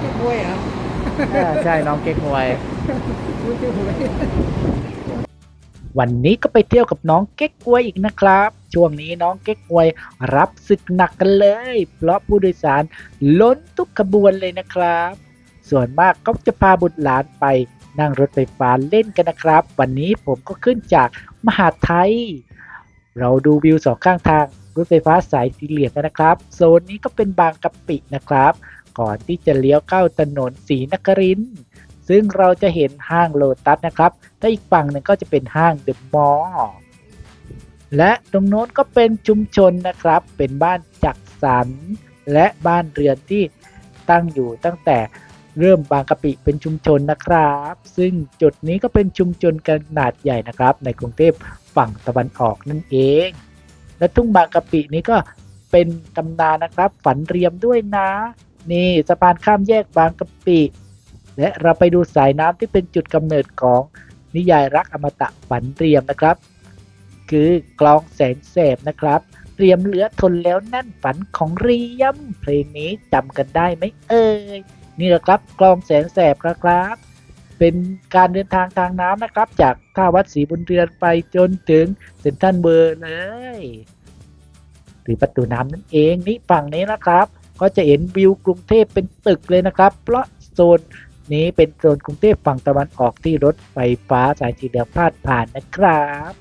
เก๊กฮวยเหรออ่าใช่น้องเก๊กฮวย รู้เก๊กฮวยวันนี้ก็ไปเที่ยวกับน้องเก๊กฮวยอีกนะครับ ช่วงนี้น้องเก๊กฮวยรับศึกหนักกันเลย เพราะผู้โดยสารล้นทุกขบวนเลยนะครับ ส่วนมากก็จะพาบุตรหลานไปนั่งรถไฟฟ้าเล่นกันนะครับ วันนี้ผมก็ขึ้นจากมหาไทย เราดูวิวสองข้างทางรถไฟฟ้าสายสีเหลืองกันนะครับ โซนนี้ก็เป็นบางกะปินะครับ ก่อนที่จะเลี้ยวเข้าถนนศรีนครินทร์ซึ่งเราจะเห็นห้างโลตัสนะครับและอีกฝั่งหนึ่งก็จะเป็นห้างเดอะมอลล์และตรงโน้นก็เป็นชุมชนนะครับ เป็นบ้านจัดสรรและบ้านเรือนที่ตั้งอยู่ตั้งแต่เริ่มบางกะปิเป็นชุมชนนะครับ ซึ่งจุดนี้ก็เป็นชุมชนขนาดใหญ่นะครับ ในกรุงเทพฝั่งตะวันออกนั่นเอง และทุ่งบางกะปินี้ก็เป็นตำนานนะครับ ฝันเรียมด้วยนะ นี่สะพานข้ามแยกบางกะปิ และเราไปดูสายน้ำที่เป็นจุดกำเนิดของนิยายรักอมตะฝันเรียมนะครับ คือกลองแสนแสบนะครับ เตรียมเหลือทนแล้วนั่นฝันของเรียม เพลงนี้จำกันได้ไหมเอ่ยนี่แหละครับกลองแสนแสบครับ เป็นการเดินทางทางน้ำนะครับ จากท่าวัดศรีบุญเรือนไปจนถึงเซ็นทรัลเบอร์เลยหรือประตูน้ำนั่นเองนี่ฝั่งนี้นะครับ ก็จะเห็นวิวกรุงเทพเป็นตึกเลยนะครับ เพราะโซนนี้เป็นโซนกรุงเทพฝั่งตะวันออกที่รถไฟฟ้าสายสีเหลืองพาดผ่านนะครับ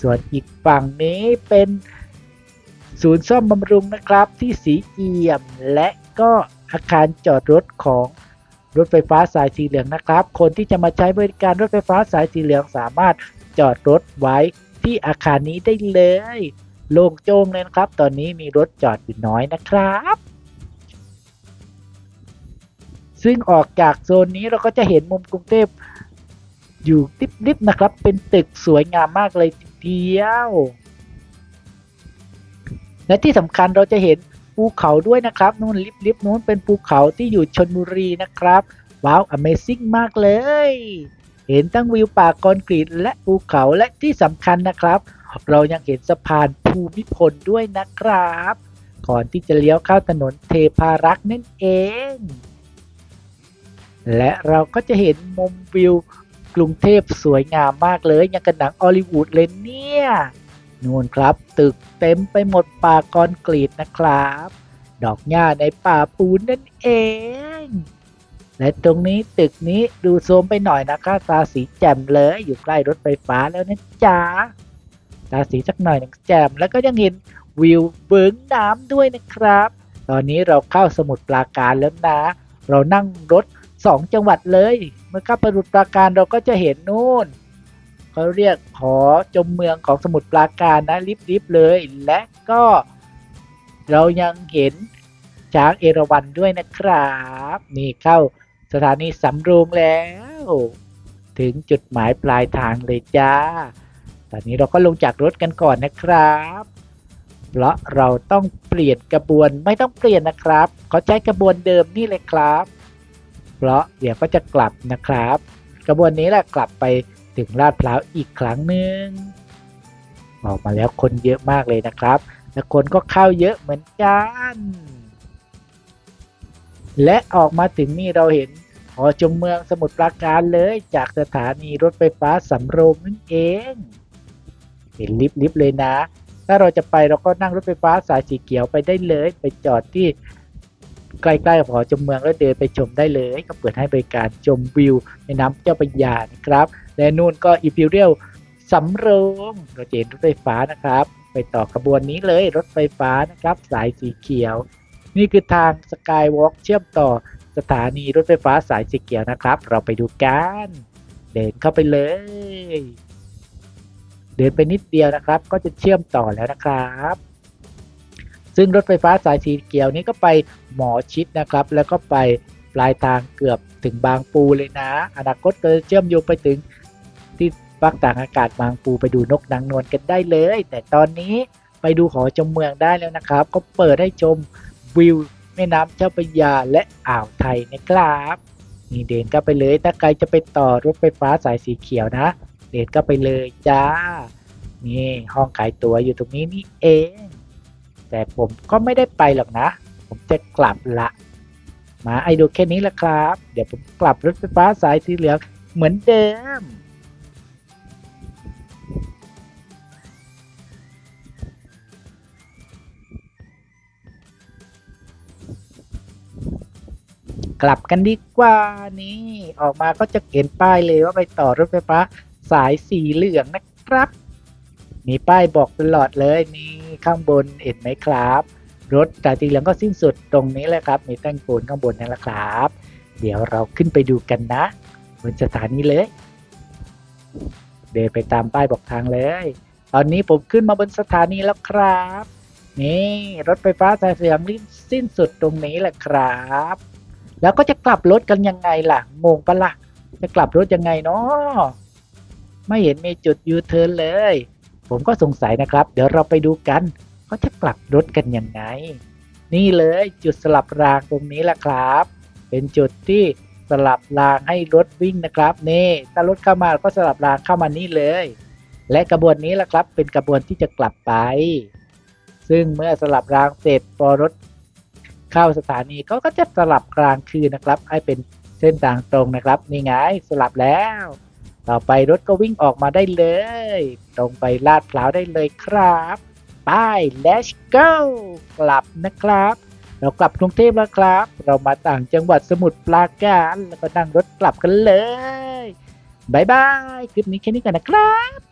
ส่วนอีกฝั่งนี้เป็นศูนย์ซ่อมบำรุงนะครับที่สีเอี่ยม และก็อาคารจอดรถของรถไฟฟ้าสายสีเหลืองนะครับ คนที่จะมาใช้บริการรถไฟฟ้าสายสีเหลืองสามารถจอดรถไว้ที่อาคารนี้ได้เลย โล่งโจ้งเลยนะครับ ตอนนี้มีรถจอดอยู่น้อยนะครับ ซึ่งออกจากโซนนี้เราก็จะเห็นมุมกรุงเทพอยู่ริบๆนะครับ เป็นตึกสวยงามมากเลยทีเดียว และที่สำคัญเราจะเห็นภูเขาด้วยนะครับนู่นริบๆนู้นเป็นภูเขาที่อยู่ชนบุรีนะครับ ว้าว Amazing มากเลย เห็นทั้งวิวป่าคอนกรีตและภูเขาและที่สำคัญนะครับ เรายังเห็นสะพานภูมิพลด้วยนะครับ ก่อนที่จะเลี้ยวเข้าถนนเทพารักษ์นั่นเอง และเราก็จะเห็นมุมวิวกรุงเทพสวยงามมากเลยอย่างกับหนังฮอลลีวูดเลยเนี่ยนู่นครับ ตึกเต็มไปหมดป่าคอนกรีตนะครับ ดอกหญ้าในป่าปูนนั่นเอง และตรงนี้ตึกนี้ดูโซมไปหน่อยนะคะตาสีแจ่มเลยอยู่ใกล้รถไฟฟ้าแล้วนะจ๊ะ ตาสีสักหน่อยหนึ่งแจ่มแล้วก็ยังเห็นวิวเบิ้งน้ำด้วยนะครับ ตอนนี้เราเข้าสมุทรปราการแล้วนะ เรานั่งรถสองจังหวัดเลย เมื่อเข้าปสมุทรปราการเราก็จะเห็นนู่นเขาเรียกหอจมเมืองของสมุทรปราการนะริบๆเลย และก็เรายังเห็นช้างเอราวัณด้วยนะครับ นี่เข้าสถานีสำโรงแล้ว ถึงจุดหมายปลายทางเลยจ้า ตอนนี้เราก็ลงจากรถกันก่อนนะครับ เพราะเราต้องเปลี่ยนกระบวนไม่ต้องเปลี่ยนนะครับ เขาใช้กระบวนเดิมนี่เลยครับ เพราะเดี๋ยวก็จะกลับนะครับ กระบวนนี้แหละกลับไปถึงลาดพร้าวอีกครั้งหนึ่งออกมาแล้วคนเยอะมากเลยนะครับ และคนก็เข้าเยอะเหมือนกัน และออกมาถึงนี่เราเห็นหอชมเมืองสมุทรปราการเลยจากสถานีรถไฟฟ้าสำโรงนั่นเอง ห็นลิฟต์ๆเลยนะ ถ้าเราจะไปเราก็นั่งรถไฟฟ้าสายสีเขียวไปได้เลย ไปจอดที่ใกล้ๆกับหอชมเมืองแล้วเดินไปชมได้เลยก็เปิดให้บริการชมวิวในน้ำเจ้าพระยานะครับ และนู่นก็อิมพีเรียลสำโรงเราจะเห็นรถไฟฟ้านะครับ ไปต่อขบวนนี้เลยรถไฟฟ้านะครับ สายสีเขียว นี่คือทางสกายวอล์กเชื่อมต่อสถานีรถไฟฟ้าสายสีเขียวนะครับ เราไปดูกัน เดินเข้าไปเลย เดินไปนิดเดียวนะครับ ก็จะเชื่อมต่อแล้วนะครับ ซึ่งรถไฟฟ้าสายสีเขียวนี้ก็ไปหมอชิดนะครับ แล้วก็ไปปลายทางเกือบถึงบางปูเลยนะ อนาคตก็จะเชื่อมโยงไปถึงที่ภาคต่างอากาศบางปูไปดูนกนางนวลกันได้เลย แต่ตอนนี้ไปดูหอชมเมืองได้แล้วนะครับ ก็เปิดให้ชมวิวแม่น้ำเจ้าพระยาและอ่าวไทยนะครับนี่เดินก็ไปเลยถ้าใครจะไปต่อรถไฟฟ้าสายสีเขียวนะ เดินก็ไปเลยจ้า นี่ห้องขายตั๋วอยู่ตรงนี้นี่เอง แต่ผมก็ไม่ได้ไปหรอกนะ ผมจะกลับละมาไอดูแค่นี้ละครับ เดี๋ยวผมกลับรถไฟฟ้าสายสีเหลืองเหมือนเดิมกลับกันดีกว่านี่ออกมาก็จะเห็นป้ายเลยว่าไปต่อรถไฟฟ้า สายสีเหลืองนะครับ มีป้ายบอกตลอดเลยนี่ข้างบนเห็นไหมครับ รถสายสีเหลืองก็สิ้นสุดตรงนี้แหละครับ มีแท่งปูนข้างบนนั่นแหละครับ เดี๋ยวเราขึ้นไปดูกันนะบนสถานีเลย เดินไปตามป้ายบอกทางเลย ตอนนี้ผมขึ้นมาบนสถานีแล้วครับ นี่รถไฟฟ้าสายสีเหลืองสิ้นสุดตรงนี้แหละครับ แล้วก็จะกลับรถกันยังไงล่ะ งงปะละ่ะจะกลับรถยังไงเนาะ ไม่เห็นมีจุดยูเทิร์นเลย ผมก็สงสัยนะครับ เดี๋ยวเราไปดูกันเขาจะกลับรถกันยังไง นี่เลยจุดสลับรางตรงนี้แหละครับ เป็นจุดที่สลับรางให้รถวิ่งนะครับนี่ถ้ารถเข้ามาก็สลับรางเข้ามานี่เลย และกระบวนนี้แหละครับ เป็นกระบวนที่จะกลับไป ซึ่งเมื่อสลับรางเสร็จพอรถเข้าสถานีเขาก็จะสลับกลางคืนนะครับ ให้เป็นเส้นทางตรงนะครับนี่ไงสลับแล้ว ต่อไปรถก็วิ่งออกมาได้เลย ตรงไปลาดพร้าวได้เลยครับไป let's go กลับนะครับ เรากลับกรุงเทพแล้วครับ เรามาต่างจังหวัดสมุทรปราการแล้วก็นั่งรถกลับกันเลยบายบาย คลิปนี้แค่นี้ก่อนนะครับ